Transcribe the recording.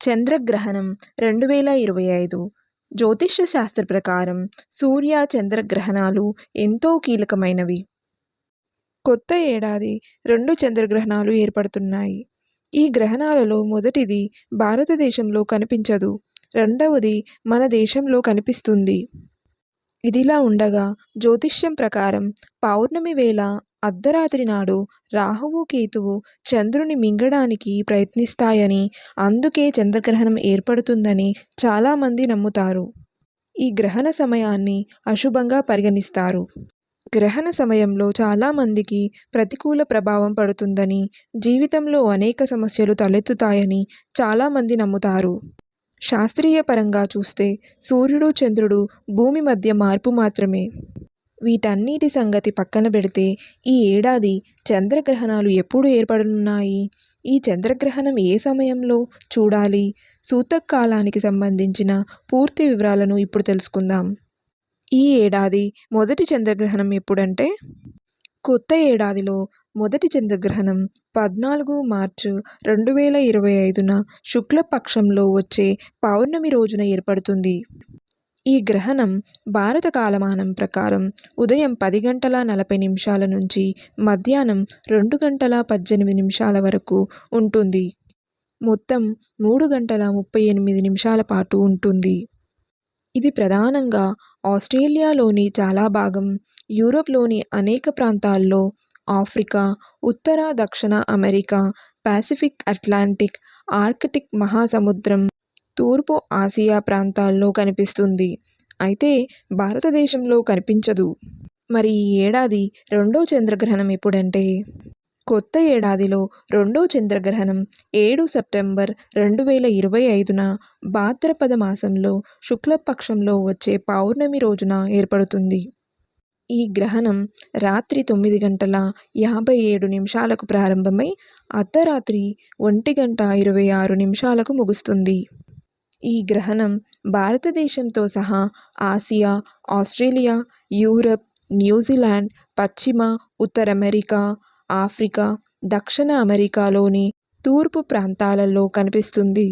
చంద్రగ్రహణం రెండు వేల ఇరవై ఐదు. జ్యోతిష్య శాస్త్ర ప్రకారం సూర్య చంద్రగ్రహణాలు ఎంతో కీలకమైనవి. కొత్త ఏడాది రెండు చంద్రగ్రహణాలు ఏర్పడుతున్నాయి. ఈ గ్రహణాలలో మొదటిది భారతదేశంలో కనిపించదు. రెండవది మన దేశంలో కనిపిస్తుంది. ఇదిలా ఉండగా జ్యోతిష్యం ప్రకారం పౌర్ణమి వేళ అర్ధరాత్రి నాడు రాహువు కేతువు చంద్రుని మింగడానికి ప్రయత్నిస్తాయని అందుకే చంద్రగ్రహణం ఏర్పడుతుందని చాలామంది నమ్ముతారు. ఈ గ్రహణ సమయాన్ని అశుభంగా పరిగణిస్తారు. గ్రహణ సమయంలో చాలామందికి ప్రతికూల ప్రభావం పడుతుందని జీవితంలో అనేక సమస్యలు తలెత్తుతాయని చాలామంది నమ్ముతారు. శాస్త్రీయ పరంగా చూస్తే సూర్యుడు చంద్రుడు భూమి మధ్య మార్పు మాత్రమే. వీటన్నిటి సంగతి పక్కన పెడితే ఈ ఏడాది చంద్రగ్రహణాలు ఎప్పుడు ఏర్పడనున్నాయి? ఈ చంద్రగ్రహణం ఏ సమయంలో చూడాలి? సూతకాలానికి సంబంధించిన పూర్తి వివరాలను ఇప్పుడు తెలుసుకుందాం. ఈ ఏడాది మొదటి చంద్రగ్రహణం ఎప్పుడంటే? కొత్త ఏడాదిలో మొదటి చంద్రగ్రహణం పద్నాలుగు మార్చు రెండు వేల ఇరవై ఐదున శుక్లపక్షంలో వచ్చే పౌర్ణమి రోజున ఏర్పడుతుంది. ఈ గ్రహణం భారత కాలమానం ప్రకారం ఉదయం పది గంటల నలభై నిమిషాల నుంచి మధ్యాహ్నం రెండు గంటల పద్దెనిమిది నిమిషాల వరకు ఉంటుంది. మొత్తం మూడు గంటల ముప్పై ఎనిమిది నిమిషాల పాటు ఉంటుంది. ఇది ప్రధానంగా ఆస్ట్రేలియాలోని చాలా భాగం యూరోప్లోని అనేక ప్రాంతాల్లో ఆఫ్రికా ఉత్తర దక్షిణ అమెరికా పాసిఫిక్ అట్లాంటిక్ ఆర్కిటిక్ మహాసముద్రం తూర్పు ఆసియా ప్రాంతాల్లో కనిపిస్తుంది. అయితే భారతదేశంలో కనిపించదు. మరి ఈ ఏడాది రెండో చంద్రగ్రహణం ఎప్పుడంటే? కొత్త ఏడాదిలో రెండో చంద్రగ్రహణం ఏడు సెప్టెంబర్ రెండు వేల ఇరవై ఐదున భాద్రపద మాసంలో శుక్లపక్షంలో వచ్చే పౌర్ణమి రోజున ఏర్పడుతుంది. ఈ గ్రహణం రాత్రి తొమ్మిది గంటల యాభై ఏడు నిమిషాలకు ప్రారంభమై అర్ధరాత్రి ఒంటి గంట ఇరవై ఆరు నిమిషాలకు ముగుస్తుంది. ఈ గ్రహణం భారతదేశంతో సహా ఆసియా ఆస్ట్రేలియా యూరప్ న్యూజిలాండ్ పశ్చిమ ఉత్తర అమెరికా ఆఫ్రికా దక్షిణ అమెరికాలోని తూర్పు ప్రాంతాలలో కనిపిస్తుంది.